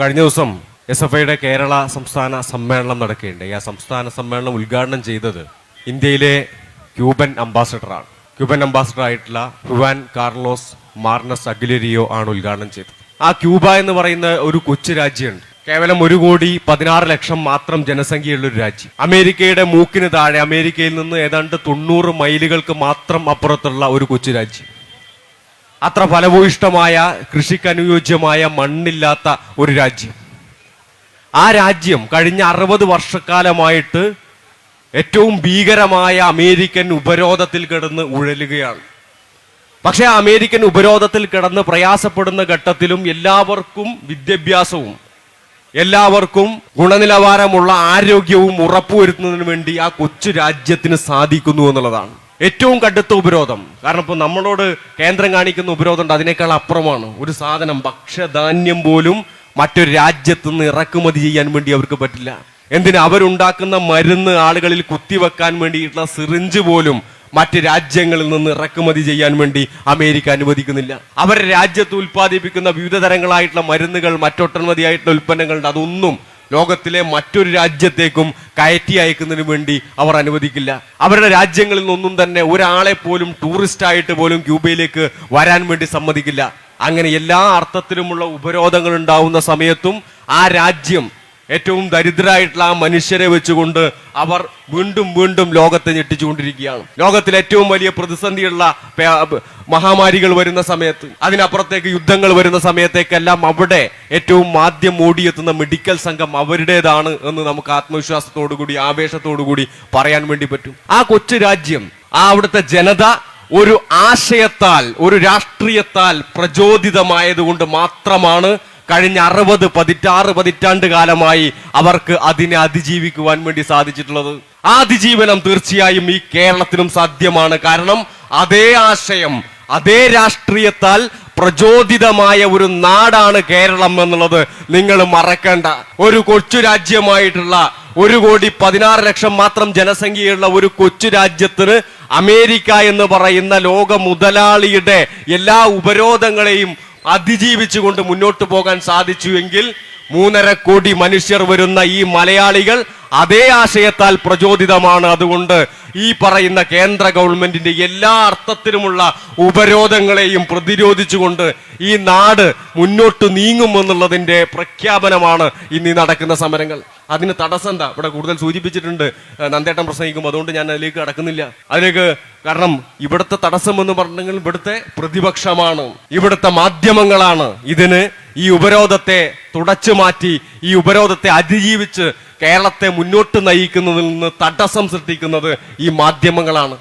കഴിഞ്ഞ ദിവസം S F ഐയുടെ കേരള സംസ്ഥാന സമ്മേളനം നടക്കുകയുണ്ടായി. ആ സംസ്ഥാന സമ്മേളനം ഉദ്ഘാടനം ചെയ്തത് ഇന്ത്യയിലെ ക്യൂബൻ അംബാസഡറാണ്. ക്യൂബൻ അംബാസഡർ ആയിട്ടുള്ള ഹുവാൻ കാർലോസ് മാർണസ് അഗിലരിയോ ആണ് ഉദ്ഘാടനം ചെയ്തത്. ആ ക്യൂബ എന്ന് പറയുന്ന ഒരു കൊച്ചു രാജ്യമുണ്ട്. കേവലം ഒരു കോടി പതിനാറ് ലക്ഷം മാത്രം ജനസംഖ്യയുള്ള ഒരു രാജ്യം. അമേരിക്കയുടെ മൂക്കിന് താഴെ അമേരിക്കയിൽ നിന്ന് ഏതാണ്ട് തൊണ്ണൂറ് മൈലുകൾക്ക് മാത്രം അപ്പുറത്തുള്ള ഒരു കൊച്ചു രാജ്യം. അത്ര ഫലഭൂയിഷ്ടമായ കൃഷിക്ക് അനുയോജ്യമായ മണ്ണില്ലാത്ത ഒരു രാജ്യം. ആ രാജ്യം കഴിഞ്ഞ അറുപത് വർഷക്കാലമായിട്ട് ഏറ്റവും ഭീകരമായ അമേരിക്കൻ ഉപരോധത്തിൽ കിടന്ന് ഉഴലുകയാണ്. പക്ഷേ അമേരിക്കൻ ഉപരോധത്തിൽ കിടന്ന് പ്രയാസപ്പെടുന്ന ഘട്ടത്തിലും എല്ലാവർക്കും വിദ്യാഭ്യാസവും എല്ലാവർക്കും ഗുണനിലവാരമുള്ള ആരോഗ്യവും ഉറപ്പുവരുത്തുന്നതിന് വേണ്ടി ആ കൊച്ചു രാജ്യത്തിന് സാധിക്കുന്നു എന്നുള്ളതാണ്. ഏറ്റവും കടുത്ത ഉപരോധം. കാരണം ഇപ്പൊ നമ്മളോട് കേന്ദ്രം കാണിക്കുന്ന ഉപരോധം ഉണ്ട്. അതിനേക്കാൾ അപ്പുറമാണ്. ഒരു സാധനം ഭക്ഷ്യധാന്യം പോലും മറ്റൊരു രാജ്യത്ത് നിന്ന് ഇറക്കുമതി ചെയ്യാൻ വേണ്ടി അവർക്ക് പറ്റില്ല. എന്തിന് അവരുണ്ടാക്കുന്ന മരുന്ന് ആളുകളിൽ കുത്തിവെക്കാൻ വേണ്ടിയിട്ടുള്ള സിറിഞ്ച് പോലും മറ്റ് രാജ്യങ്ങളിൽ നിന്ന് ഇറക്കുമതി ചെയ്യാൻ വേണ്ടി അമേരിക്ക അനുവദിക്കുന്നില്ല. അവരുടെ രാജ്യത്ത് ഉൽപ്പാദിപ്പിക്കുന്ന വിവിധ തരങ്ങളായിട്ടുള്ള മരുന്നുകൾ മറ്റൊട്ടനവധിയായിട്ടുള്ള ഉൽപ്പന്നങ്ങളുണ്ട്. അതൊന്നും ലോകത്തിലെ മറ്റൊരു രാജ്യത്തേക്കും കയറ്റി അയക്കുന്നതിന് വേണ്ടി അവർ അനുവദിക്കില്ല. അവരുടെ രാജ്യങ്ങളിൽ നിന്നൊന്നും തന്നെ ഒരാളെ പോലും ടൂറിസ്റ്റ് ആയിട്ട് പോലും ക്യൂബയിലേക്ക് വരാൻ വേണ്ടി സമ്മതിക്കില്ല. അങ്ങനെ എല്ലാ അർത്ഥത്തിലുമുള്ള ഉപരോധങ്ങൾ ഉണ്ടാവുന്ന സമയത്തും ആ രാജ്യം ഏറ്റവും ദരിദ്രരായിട്ടുള്ള ആ മനുഷ്യരെ വെച്ചുകൊണ്ട് അവർ വീണ്ടും വീണ്ടും ലോകത്തെ ഞെട്ടിച്ചുകൊണ്ടിരിക്കുകയാണ്. ലോകത്തിൽ ഏറ്റവും വലിയ പ്രതിസന്ധിയുള്ള മഹാമാരികൾ വരുന്ന സമയത്ത് അതിനപ്പുറത്തേക്ക് യുദ്ധങ്ങൾ വരുന്ന സമയത്തേക്കെല്ലാം അവിടെ ഏറ്റവും ആദ്യം ഓടിയെത്തുന്ന മെഡിക്കൽ സംഘം അവരുടേതാണ് എന്ന് നമുക്ക് ആത്മവിശ്വാസത്തോടു കൂടി ആവേശത്തോടു കൂടി പറയാൻ വേണ്ടി പറ്റും. ആ കൊച്ചു രാജ്യം ആ അവിടുത്തെ ജനത ഒരു ആശയത്താൽ ഒരു രാഷ്ട്രീയത്താൽ പ്രചോദിതമായതുകൊണ്ട് മാത്രമാണ് കഴിഞ്ഞ അറുപത് പതിറ്റാറ് പതിറ്റാണ്ട് കാലമായി അവർക്ക് അതിനെ അതിജീവിക്കുവാൻ വേണ്ടി സാധിച്ചിട്ടുള്ളത്. ആ അതിജീവനം തീർച്ചയായും ഈ കേരളത്തിനും സാധ്യമാണ്. കാരണം അതേ ആശയം അതേ രാഷ്ട്രീയത്താൽ പ്രചോദിതമായ ഒരു നാടാണ് കേരളം എന്നുള്ളത് നിങ്ങൾ മറക്കേണ്ട. ഒരു കൊച്ചു രാജ്യമായിട്ടുള്ള ഒരു കോടി പതിനാറ് ലക്ഷം മാത്രം ജനസംഖ്യയുള്ള ഒരു കൊച്ചു രാജ്യത്തിന് അമേരിക്ക എന്ന് പറയുന്ന ലോക മുതലാളിയുടെ എല്ലാ ഉപരോധങ്ങളെയും അതിജീവിച്ചുകൊണ്ട് മുന്നോട്ട് പോകാൻ സാധിച്ചു എങ്കിൽ മൂന്നര കോടി മനുഷ്യർ വരുന്ന ഈ മലയാളികൾ അതേ ആശയത്താൽ പ്രചോദിതമാണ്. അതുകൊണ്ട് ഈ പറയുന്ന കേന്ദ്ര ഗവൺമെന്റിന്റെ എല്ലാ അർത്ഥത്തിലുമുള്ള ഉപരോധങ്ങളെയും പ്രതിരോധിച്ചുകൊണ്ട് ഈ നാട് മുന്നോട്ട് നീങ്ങുമെന്നുള്ളതിന്റെ പ്രഖ്യാപനമാണ് ഇനി നടക്കുന്ന സമരങ്ങൾ. അതിന് തടസ്സം എന്താ? ഇവിടെ കൂടുതൽ സൂചിപ്പിച്ചിട്ടുണ്ട്. നന്ദേട്ടം പ്രസംഗിക്കും അതുകൊണ്ട് ഞാൻ അതിലേക്ക് കടക്കുന്നില്ല. അതിലേക്ക് കാരണം ഇവിടുത്തെ തടസ്സം എന്ന് പറഞ്ഞെങ്കിൽ ഇവിടുത്തെ പ്രതിപക്ഷമാണ്. ഇവിടുത്തെ മാധ്യമങ്ങളാണ് ഇതിന് ഈ ഉപരോധത്തെ തുടച്ചു മാറ്റി ഈ ഉപരോധത്തെ അതിജീവിച്ച് കേരളത്തെ മുന്നോട്ട് നയിക്കുന്നതിൽ നിന്ന് തടസ്സം സൃഷ്ടിക്കുന്നത് ഈ മാധ്യമങ്ങളാണ്.